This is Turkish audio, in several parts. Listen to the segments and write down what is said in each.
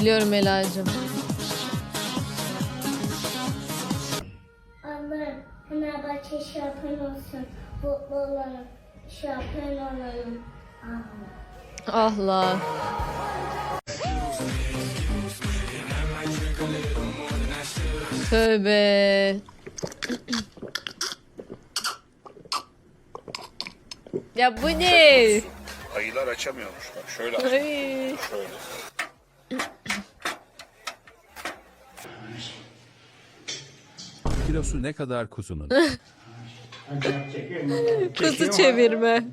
Biliyorum Ela'cığım. Allah'ım Fenerbahçe şampiyon olsun. Mutlu olalım. Şampiyon olalım. Amin. Ah. Tövbe. ya bu ne? Ayılar açamıyormuş bak şöyle. Ay. Şöyle. Kilosu ne kadar kuzunun? Kuzu çevirme.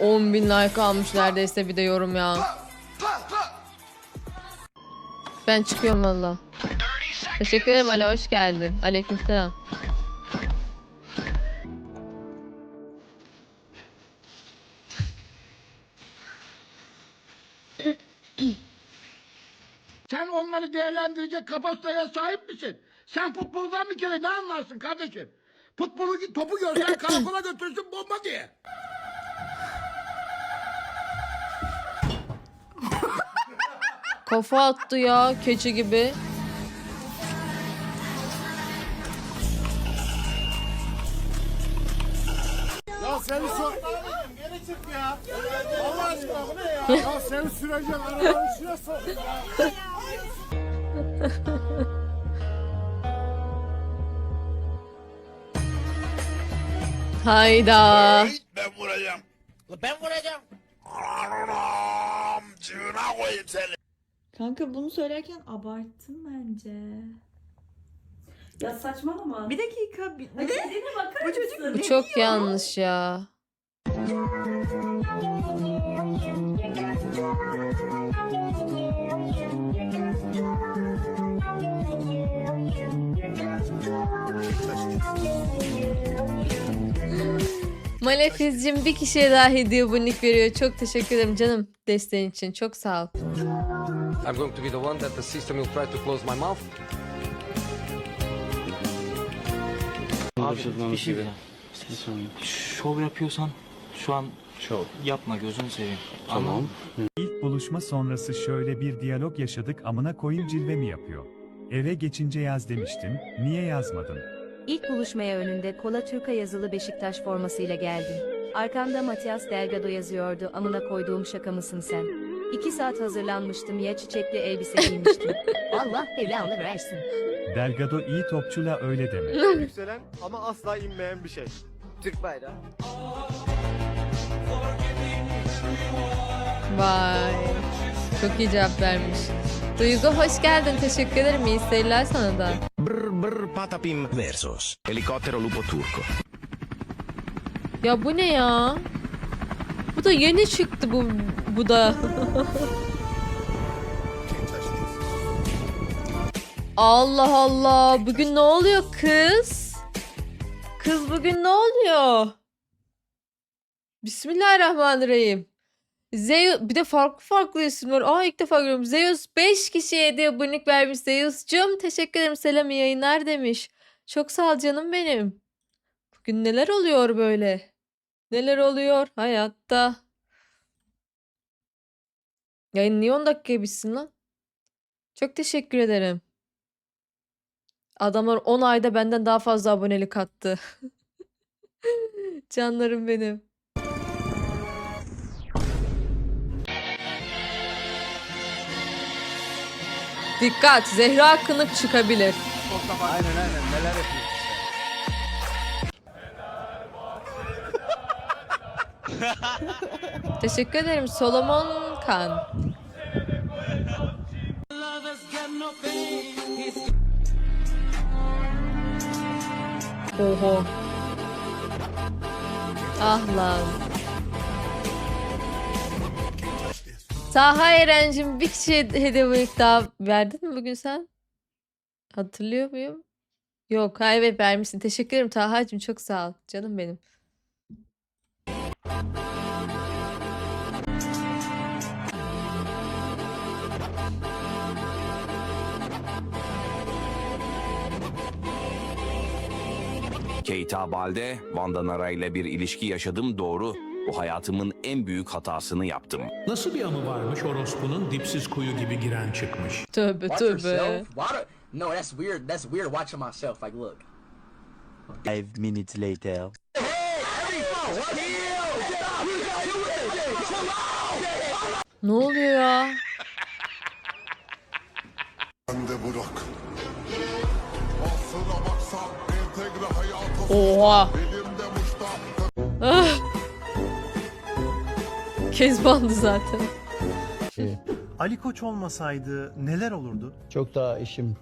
On bin like almış neredeyse bir de yorum ya. Ben çıkıyorum valla. Teşekkür ederim Ali hoş geldin. Aleykümselam. Değerlendirecek kapasiteye sahip misin? Sen futboldan bir kere ne anlarsın kardeşim? Futbolu topu görsen karakola götürsün bomba diye. Kafa attı ya keçi gibi. Ya seni sor. Geri çık ya. Allah aşkına bu ne ya? Ya seni süreceğim arabanın içine sok. Hayda. Ben vuracağım. Ben vuracağım. Anam, Cığına koyayım seni. Kanka bunu söylerken abarttın bence. Ya saçmalama. Bir dakika. Bir, ne? Dediğine bakar Bu çocuk mısın? Bu çok yanlış ya. Malefizcim bir kişiye daha hediye abonelik veriyor. Çok teşekkür ederim canım desteğin için. Çok sağ ol. I'm going to be the one that the system will try to close my mouth. Abi bir şey Şov yapıyorsan şu an Şov. yapma gözünü seveyim. Tamam. İlk buluşma sonrası şöyle bir diyalog yaşadık amına koyayım cilve mi yapıyor? Eve geçince yaz demiştim, niye yazmadın? İlk buluşmaya önünde Kola Türka yazılı Beşiktaş formasıyla geldin. Arkanda Matias Delgado yazıyordu. Amına koyduğum şaka mısın sen? İki saat hazırlanmıştım ya çiçekli elbise giymiştim. Allah belanı versin. Delgado iyi topçula öyle deme. Yükselen ama asla inmeyen bir şey. Türk bayrağı. Vay. Çok iyi cevap vermiş. Duygu hoş geldin. Teşekkür ederim. İyi seyirler sana da. Brr brr patapim versus Helicóptero lupo turco. Ya bu ne ya? Bu da yeni çıktı bu bu da. Allah Allah. Bugün ne oluyor kız? Kız bugün ne oluyor? Bismillahirrahmanirrahim. Zeus bir de farklı farklı isimler. Aa ilk defa görüyorum. Zeus 5 kişiye hediye abonelik vermiş. Zeus'cum teşekkür ederim. Selam iyi yayınlar demiş. Çok sağ ol canım benim. Bugün neler oluyor böyle? Neler oluyor hayatta? Yayın niye 10 dakikaya bitsin lan? Çok teşekkür ederim. Adamlar 10 ayda benden daha fazla abonelik attı. Canlarım benim. Dikkat! Zehra kınık çıkabilir. Aynen aynen neler yapıyor. Teşekkür ederim Solomon Kan. Oho. Ah lan. Taha Eren'cim bir kişiye hediye daha verdin mi bugün sen? Hatırlıyor muyum? Yok, ha evet vermişsin. Teşekkür ederim Taha'cığım çok sağ ol. Canım benim. Keita Balde, Vandanara ile bir ilişki yaşadım doğru. Bu hayatımın en büyük hatasını yaptım. Nasıl bir anı varmış orospunun dipsiz kuyu gibi giren çıkmış. Tövbe tövbe. No, that's weird. That's weird watching myself. Like, look. Five minutes later. Ne oluyor ya? Oha. Ah. Kezbandı zaten. Ali Koç olmasaydı neler olurdu? Çok daha işim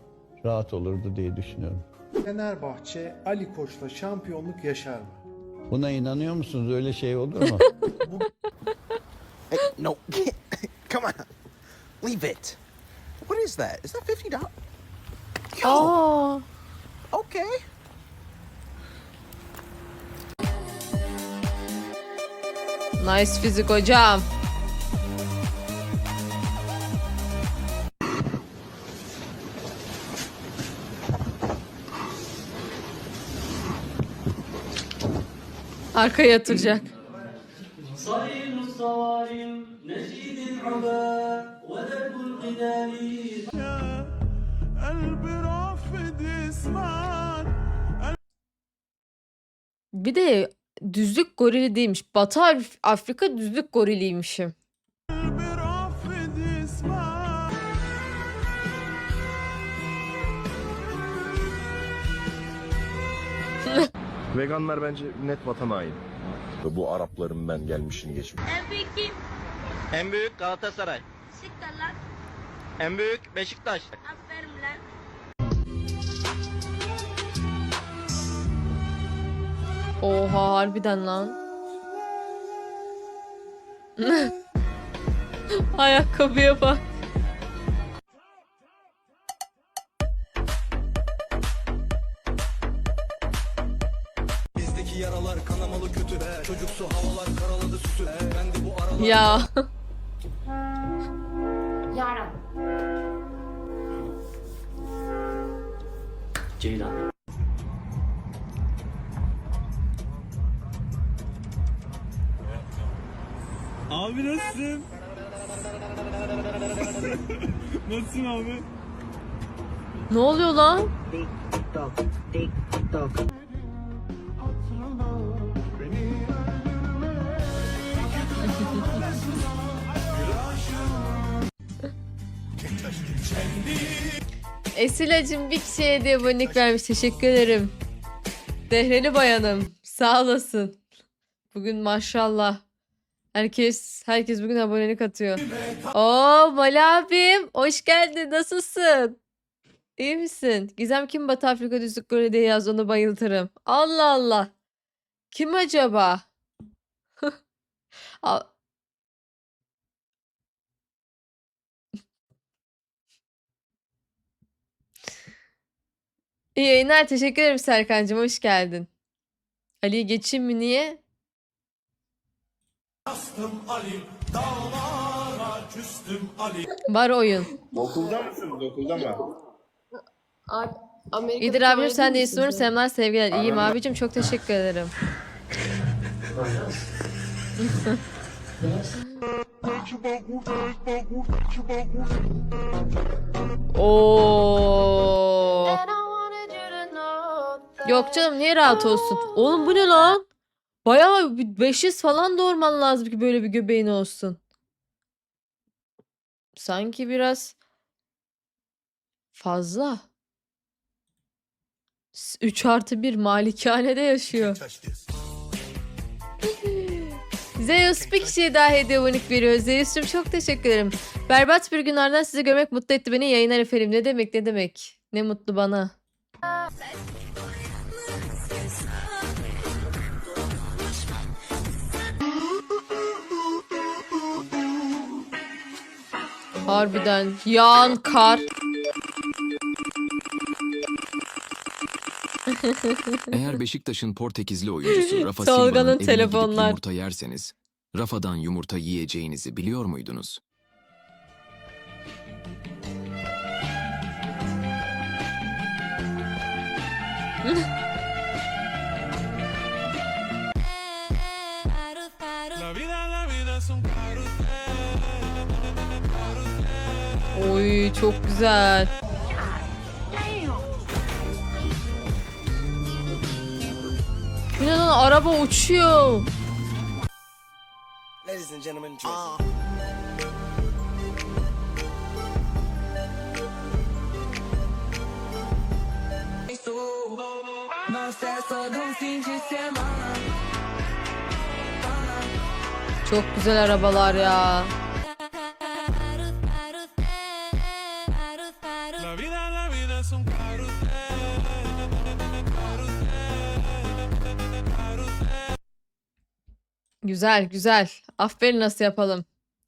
rahat olurdu diye düşünüyorum. Fenerbahçe Ali Koç'la şampiyonluk yaşar mı? Buna inanıyor musunuz? Öyle şey olur mu? No, come on. Leave it. What is that? Is that fifty dollars? Aa. Okay. Nice fizik hocam. Arkaya yatıracak. Bir de düzlük gorili değilmiş. Batı Af- Afrika düzlük goriliymişim. Veganlar bence net vatan haini. Bu Arapların ben gelmişini geçmiş. En büyük kim? En büyük Galatasaray. Lan. En büyük Beşiktaş. Aferin Oha harbiden lan. Ayakkabıya bak. Bizdeki yaralar kanamalı kötü. Çocuksu havalar karaladı sütü. Ben de bu aralar... Ya. Yaram. Ceylan. Abi nasılsın? nasılsın abi? Ne oluyor lan? Esilacım bir kişiye hediye abonelik vermiş. Teşekkür ederim. Dehreli bayanım. Sağ olasın. Bugün maşallah. Herkes herkes bugün abonelik atıyor. Oo Mali abim. Hoş geldin. Nasılsın? İyi misin? Gizem kim Batı Afrika Düzlük Gölü diye yaz onu bayıltırım. Allah Allah. Kim acaba? İyi yayınlar. Teşekkür ederim Serkan'cığım. Hoş geldin. Ali'yi geçeyim mi? Niye? Var oyun. Okulda mısınız? Okulda mı? İyidir abicim sen de umarım. Selamlar sevgiler. İyiyim abicim çok teşekkür ederim. Oo. Yok canım niye rahat olsun? Oğlum bu ne lan? Bayağı bir 500 falan doğurman lazım ki böyle bir göbeğin olsun. Sanki biraz fazla. 3 artı 1 malikanede yaşıyor. Zeus bir kişiye daha hediye abonelik veriyor. Zeus'cum çok teşekkür ederim. Berbat bir günlerden sizi görmek mutlu etti beni. Yayınlar efendim. Ne demek ne demek. Ne mutlu bana. Harbiden yağan kar. Eğer Beşiktaş'ın Portekizli oyuncusu Rafa Tolga'nın Silva'nın evine telefonlar. yumurta yerseniz, Rafa'dan yumurta yiyeceğinizi biliyor muydunuz? Oy çok güzel. Lan araba uçuyor. Ladies and gentlemen, Çok güzel arabalar ya. Güzel güzel. Aferin nasıl yapalım.